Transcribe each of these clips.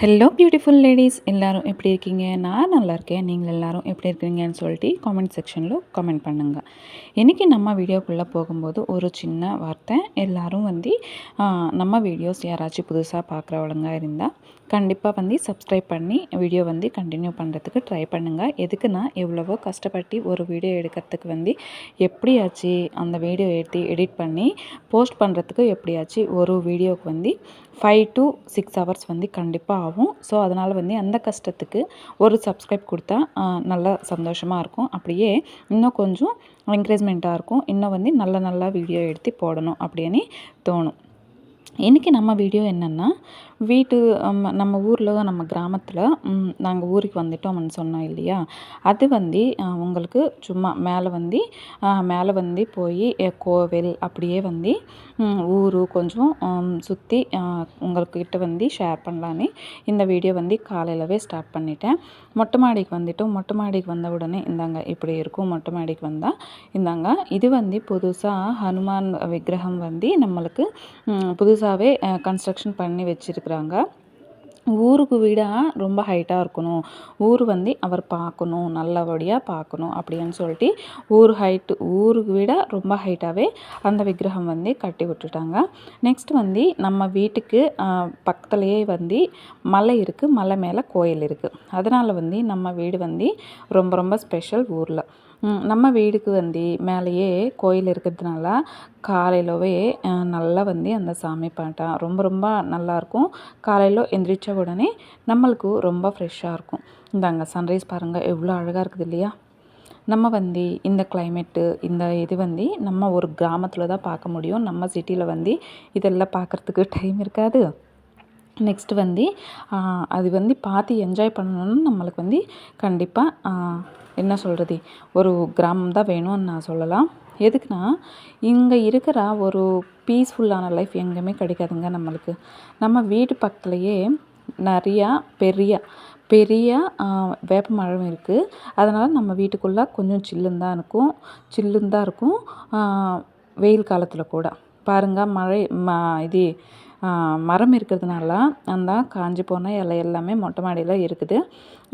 Hello beautiful ladies எல்லோரும் எப்படி இருக்கீங்க? நான் நல்லா இருக்கேன். நீங்கள் எல்லோரும் எப்படி இருக்கீங்கன்னு சொல்லிட்டு காமெண்ட் செக்ஷனில் கமெண்ட் பண்ணுங்கள் இன்றைக்கி நம்ம வீடியோக்குள்ளே போகும்போது ஒரு சின்ன வார்த்தை. எல்லோரும் வந்து நம்ம வீடியோஸ் யாராச்சும் புதுசாக பார்க்குறவளுங்க இருந்தால் கண்டிப்பாக வந்து சப்ஸ்கிரைப் பண்ணி வீடியோ வந்து கண்டினியூ பண்ணுறதுக்கு ட்ரை பண்ணுங்கள் எதுக்கு நான் எவ்வளவோ கஷ்டப்பட்டு ஒரு வீடியோ எடுக்கிறதுக்கு வந்து எப்படியாச்சு அந்த வீடியோ எடுத்து எடிட் பண்ணி போஸ்ட் பண்ணுறதுக்கு எப்படியாச்சு ஒரு வீடியோவுக்கு வந்து ஃபைவ் டு சிக்ஸ் ஹவர்ஸ் வந்து கண்டிப்பாக ஆகும். ஸோ அதனால் வந்து அந்த கஷ்டத்துக்கு ஒரு சப்ஸ்கிரைப் கொடுத்தா நல்லா சந்தோஷமாக இருக்கும். அப்படியே இன்னும் கொஞ்சம் என்கரேஜ்மெண்ட்டாக இருக்கும். இன்னும் வந்து நல்ல நல்ல வீடியோ எடுத்து போடணும் அப்படின்னு தோணும். இன்றைக்கி நம்ம வீடியோ என்னென்னா வீட்டு நம்ம ஊரில் நம்ம கிராமத்தில் நாங்கள் ஊருக்கு வந்துட்டோம்னு சொன்னோம் இல்லையா? அது வந்து உங்களுக்கு சும்மா மேலே வந்து மேலே வந்து போய் கோவில் அப்படியே வந்து ஊர் கொஞ்சம் சுற்றி உங்கள்கிட்ட வந்து ஷேர் பண்ணலான்னு இந்த வீடியோ வந்து காலையிலவே ஸ்டார்ட் பண்ணிட்டேன். மொட்டை மாடிக்கு வந்துவிட்டோம் மொட்டை மாடிக்கு வந்த உடனே இந்தாங்க இப்படி இருக்கும். மொட்டை மாடிக்கு வந்தால் இந்தாங்க இது வந்து புதுசாக ஹனுமான் விக்கிரகம் வந்து நம்மளுக்கு புதுசாக புதுசாகவே கன்ஸ்ட்ரக்ஷன் பண்ணி வச்சுருக்குறாங்க. ஊருக்கு விட ரொம்ப ஹைட்டாக இருக்கணும். ஊர் வந்து அவர் பார்க்கணும் நல்லபடியாக பார்க்கணும் அப்படின்னு சொல்லிட்டு ஊர் ஹைட்டு ஊருக்கு விட ரொம்ப ஹைட்டாகவே அந்த விக்கிரகம் வந்து கட்டி விட்டுட்டாங்க. நெக்ஸ்ட் வந்து நம்ம வீட்டுக்கு பக்கத்துலேயே வந்து மலை இருக்குது மலை மேலே கோயில் இருக்குது அதனால் வந்து நம்ம வீடு வந்து ரொம்ப ரொம்ப ஸ்பெஷல் ஊரில். நம்ம வீடுக்கு வந்து மேலேயே கோயில் இருக்கிறதுனால காலையிலவே நல்லா வந்து அந்த சாமி பாட்டா ரொம்ப ரொம்ப நல்லாயிருக்கும் காலையில் எந்திரிச்ச உடனே நம்மளுக்கு ரொம்ப ஃப்ரெஷ்ஷாக இருக்கும். இந்தாங்க சன்ரைஸ் பாருங்கள் எவ்வளோ அழகாக இருக்குது இல்லையா? நம்ம வந்து இந்த கிளைமேட்டு இந்த இது வந்து நம்ம ஒரு கிராமத்தில் தான் பார்க்க முடியும். நம்ம சிட்டியில் வந்து இதெல்லாம் பார்க்குறதுக்கு டைம் இருக்காது. நெக்ஸ்ட்டு வந்து அது வந்து பார்த்து என்ஜாய் பண்ணணும்னு நம்மளுக்கு வந்து கண்டிப்பாக என்ன சொல்கிறது ஒரு கிராமம் தான் வேணும்னு நான் சொல்லலாம். எதுக்குன்னா இங்கே இருக்கிற ஒரு பீஸ்ஃபுல்லான லைஃப் எங்கேயுமே கிடைக்காதுங்க நம்மளுக்கு. நம்ம வீட்டு பக்கத்துலேயே நிறையா பெரிய பெரிய வேப்ப மரம் இருக்குது அதனால் நம்ம வீட்டுக்குள்ளே கொஞ்சம் சில்லுன்னு தான் இருக்கும். சில்லுன்னு தான் இருக்கும். வெயில் காலத்தில் கூட. பாருங்கள் மழை ம இது மரம் இருக்கிறதுனால அந்த காஞ்சி போன இலை எல்லாமே மொட்டை மாடியில் இருக்குது.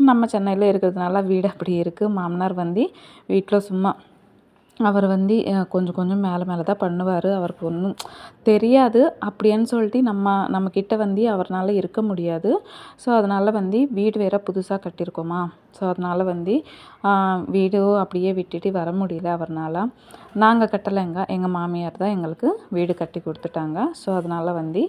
நம்ம சென்னையில் இருக்கிறதுனால வீடு அப்படி இருக்குது மாமனார் வந்து வீட்டில் சும்மா அவர் வந்து கொஞ்சம் கொஞ்சம் மேலே மேலே தான் பண்ணுவார். அவருக்கு ஒன்றும் தெரியாது. அப்படின்னு சொல்லிட்டு நம்ம நம்மக்கிட்ட வந்து அவர்னால் இருக்க முடியாது. ஸோ அதனால் வந்து வீடு வேறு புதுசாக கட்டியிருக்கோமா ஸோ அதனால் வந்து வீடு அப்படியே விட்டுட்டு வர முடியல அவர்னால். நாங்கள் கட்டலைங்க. எங்கள் மாமியார் தான் எங்களுக்கு வீடு கட்டி கொடுத்துட்டாங்க. ஸோ அதனால் வந்து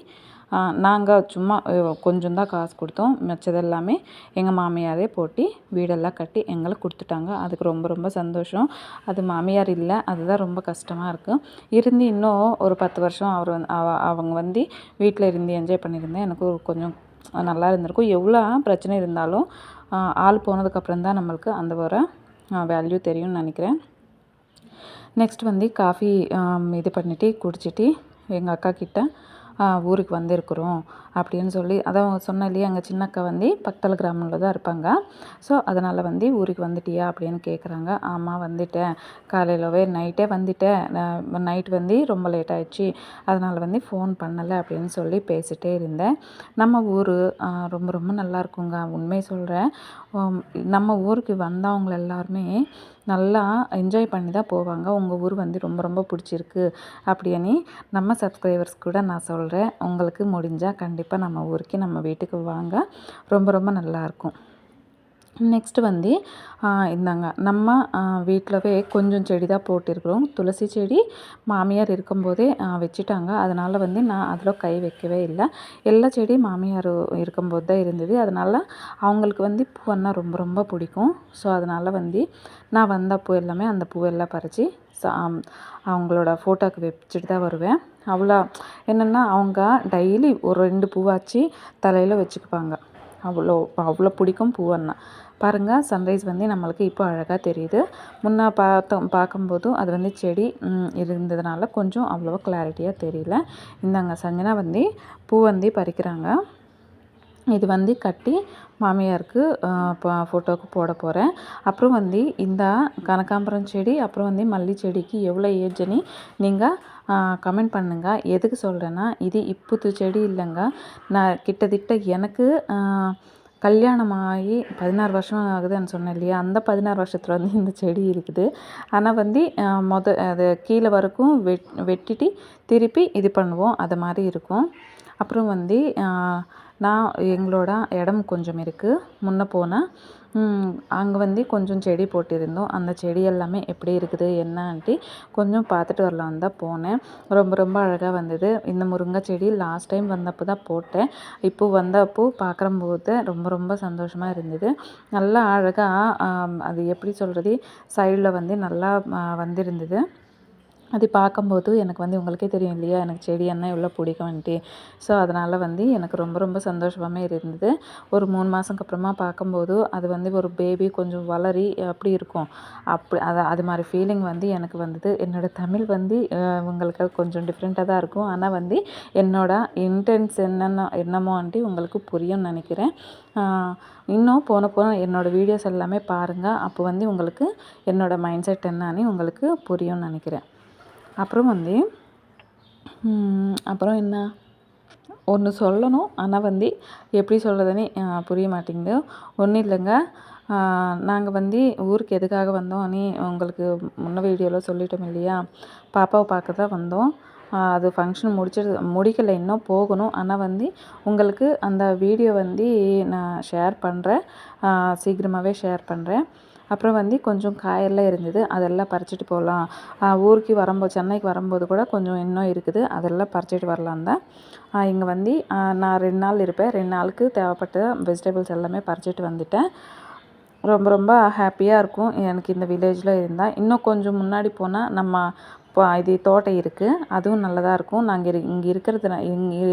நாங்கள் சும்மா கொஞ்சம் தான் காசு கொடுத்தோம். மிச்சது எல்லாமே எங்கள் மாமியாரே போட்டி வீடெல்லாம் கட்டி எங்களுக்கு கொடுத்துட்டாங்க. அதுக்கு ரொம்ப ரொம்ப சந்தோஷம். அது மாமியார் இல்லை அதுதான் ரொம்ப கஷ்டமாக இருக்குது இருந்து இன்னும் ஒரு பத்து வருஷம் அவர் வந்து அவங்க வந்து வீட்டில் இருந்து என்ஜாய் பண்ணியிருந்தேன். எனக்கு கொஞ்சம் நல்லா இருந்திருக்கும். எவ்வளோ பிரச்சனை இருந்தாலும் ஆள் போனதுக்கப்புறம் தான் நம்மளுக்கு அந்த வர வேல்யூ தெரியும்னு நினைக்கிறேன். நெக்ஸ்ட் வந்து காஃபி இது பண்ணிவிட்டு குடிச்சிட்டு எங்கள் அக்கா கிட்ட ஊருக்கு வந்திருக்கிறோம் அப்படின்னு சொல்லி அதான் சொன்னேன் இல்லையா எங்கள் சின்னக்கா வந்து பக்கத்தில் கிராமத்தில் தான் இருப்பாங்க. ஸோ அதனால் வந்து ஊருக்கு வந்துட்டியா? அப்படின்னு கேட்குறாங்க ஆமாம் வந்துட்டேன். காலையிலவே நைட்டே வந்துட்டேன். நைட் வந்து ரொம்ப லேட் ஆயிடுச்சு. அதனால் வந்து ஃபோன் பண்ணலை அப்படின்னு சொல்லி பேசிகிட்டே இருந்தேன். நம்ம ஊர் ரொம்ப ரொம்ப நல்லா இருக்குங்க. உண்மை சொல்கிறேன் நம்ம ஊருக்கு வந்தவங்க எல்லாருமே நல்லா என்ஜாய் பண்ணி தான் போவாங்க. உங்கள் ஊர் வந்து ரொம்ப ரொம்ப பிடிச்சிருக்கு அப்படின்னு நம்ம சப்ஸ்கிரைபர்ஸ் கூட நான் சொல்கிறேன் உங்களுக்கு முடிஞ்சால் கண்டிப்பாக நம்ம ஊருக்கு நம்ம வீட்டுக்கு வாங்க. ரொம்ப ரொம்ப நல்லாயிருக்கும் நெக்ஸ்ட்டு வந்து இந்தாங்க. நம்ம வீட்டிலவே கொஞ்சம் செடி தான் போட்டிருக்கிறோம். துளசி செடி மாமியார் இருக்கும்போதே வச்சுட்டாங்க. அதனால் வந்து நான் அதில் கை வைக்கவே இல்லை. எல்லா செடியும் மாமியார் இருக்கும்போது தான் இருந்தது. அதனால் அவங்களுக்கு வந்து பூவன்னா ரொம்ப ரொம்ப பிடிக்கும். ஸோ அதனால் வந்து நான் வந்த பூ எல்லாமே அந்த பூவெல்லாம் பறித்து சா அவங்களோட ஃபோட்டோக்கு வச்சுட்டு தான் வருவேன். அவ்வளோ என்னென்னா அவங்க டெய்லி ஒரு ரெண்டு பூவாச்சு தலையில் வச்சுக்குப்பாங்க அவ்வளோ அவ்வளோ பிடிக்கும் பூவன்னா பாருங்கள் சன்ரைஸ் வந்து நம்மளுக்கு இப்போ அழகாக தெரியுது. முன்னே பார்த்தோம் பார்க்கும்போதும் அது வந்து செடி இருந்ததுனால கொஞ்சம் அவ்வளோவா கிளாரிட்டியாக தெரியல. இந்தாங்க சஞ்சனா வந்து பூ வந்து பறிக்கிறாங்க. இது வந்து கட்டி மாமியாருக்கு ஃபோட்டோவுக்கு போட போகிறேன் அப்புறம் வந்து இந்த கனகாம்பரம் செடி அப்புறம் வந்து மல்லி செடிக்கு எவ்வளோ ஏஜ்னு நீங்கள் கமெண்ட் பண்ணுங்கள் எதுக்கு சொல்கிறேன்னா இது இப்போது செடி இல்லைங்க. நான் கிட்டத்தட்ட எனக்கு கல்யாணமாகி பதினாறு வருஷம் ஆகுதுன்னு சொன்னேன் இல்லையா? அந்த பதினாறு வருஷத்தில் வந்து இந்த செடி இருக்குது. ஆனால் வந்து மொத அது கீழே வரைக்கும் வெட் வெட்டிட்டு திருப்பி இது பண்ணுவோம். அது மாதிரி இருக்கும். அப்புறம் வந்து நான் எங்களோட இடம் கொஞ்சம் இருக்குது முன்னே போனால் அங்கே வந்து கொஞ்சம் செடி போட்டிருந்தோம். அந்த செடி எல்லாமே எப்படி இருக்குது என்னன்ட்டு கொஞ்சம் பார்த்துட்டு வரலான்னு தான் போனேன். ரொம்ப ரொம்ப அழகாக வந்தது. இந்த முருங்கை செடி லாஸ்ட் டைம் வந்தப்போ தான் போட்டேன். இப்போது வந்தப்போ பார்க்குறம்போது ரொம்ப ரொம்ப சந்தோஷமாக இருந்தது. நல்லா அழகாக அது எப்படி சொல்கிறது சைடில் வந்து நல்லா வந்திருந்தது. அது பார்க்கும்போது எனக்கு வந்து உங்களுக்கே தெரியும் இல்லையா? எனக்கு செடி என்ன எவ்வளோ பிடிக்கும்ன்ட்டு. ஸோ அதனால் வந்து எனக்கு ரொம்ப ரொம்ப சந்தோஷமாகவே இருந்தது. ஒரு மூணு மாதத்துக்கு அப்புறமா பார்க்கும்போது அது வந்து ஒரு பேபி கொஞ்சம் வளரி அப்படி இருக்கும். அப்படி அது அது மாதிரி ஃபீலிங் வந்து எனக்கு வந்தது. என்னோடய தமிழ் வந்து உங்களுக்கு கொஞ்சம் டிஃப்ரெண்ட்டாக தான் இருக்கும். ஆனால் வந்து என்னோடய இன்டென்ஸ் என்னென்ன என்னமோன்ட்டு உங்களுக்கு புரியும்னு நினைக்கிறேன். இன்னும் போன போன என்னோடய வீடியோஸ் எல்லாமே பாருங்கள் அப்போ வந்து உங்களுக்கு என்னோடய மைண்ட் செட் என்னன்னு உங்களுக்கு புரியும்னு நினைக்கிறேன். அப்புறம் வந்து அப்புறம் என்ன? ஒன்று சொல்லணும். ஆனால் வந்து எப்படி சொல்கிறதுன்னு புரிய மாட்டேங்குது. ஒன்றும் இல்லைங்க. நாங்கள் வந்து ஊருக்கு எதுக்காக வந்தோம்னு உங்களுக்கு முன்ன வீடியோவில் சொல்லிட்டோம் இல்லையா? பாப்பாவை பார்க்க தான் வந்தோம் அது ஃபங்க்ஷன் முடிச்சிடு முடிக்கலை இன்னும் போகணும். ஆனால் வந்து உங்களுக்கு அந்த வீடியோ வந்து நான் ஷேர் பண்ணுறேன் சீக்கிரமாகவே ஷேர் பண்ணுறேன் அப்புறம் வந்து கொஞ்சம் காயெல்லாம் இருந்தது அதெல்லாம் பறிச்சிட்டு போகலாம். ஊருக்கு வரும்போது சென்னைக்கு வரும்போது கூட கொஞ்சம் இன்னும் இருக்குது. அதெல்லாம் பறிச்சிட்டு வரலாம் தான். இங்கே வந்து நான் ரெண்டு நாள் இருப்பேன். ரெண்டு நாளுக்கு தேவைப்பட்ட வெஜிடபிள்ஸ் எல்லாமே பறிச்சிட்டு வந்துட்டேன். ரொம்ப ரொம்ப ஹாப்பியாக இருக்கும். எனக்கு இந்த வில்லேஜில் இருந்தால் இன்னும் கொஞ்சம் முன்னாடி போனால் நம்ம இப்போ இது தோட்டம் இருக்குது அதுவும் நல்லதாக இருக்கும். நாங்கள் இங்கே இருக்கிறது இங்கே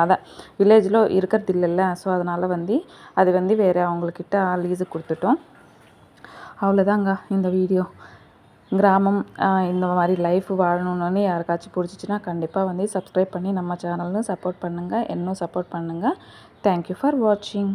அதான் வில்லேஜில் இருக்கிறது இல்லைல்ல. ஸோ அதனால் வந்து அது வந்து வேறு அவங்கக்கிட்ட லீஸுக்கு கொடுத்துட்டோம். அவ்வளோதாங்க இந்த வீடியோ. கிராமம் இந்த மாதிரி லைஃப் வாழணுன்னு யாருக்காச்சும் பிடிச்சிச்சின்னா கண்டிப்பாக வந்து சப்ஸ்கிரைப் பண்ணி நம்ம சேனல்னு சப்போர்ட் பண்ணுங்கள் இன்னும் சப்போர்ட் பண்ணுங்கள் தேங்க்யூ ஃபார் வாட்சிங்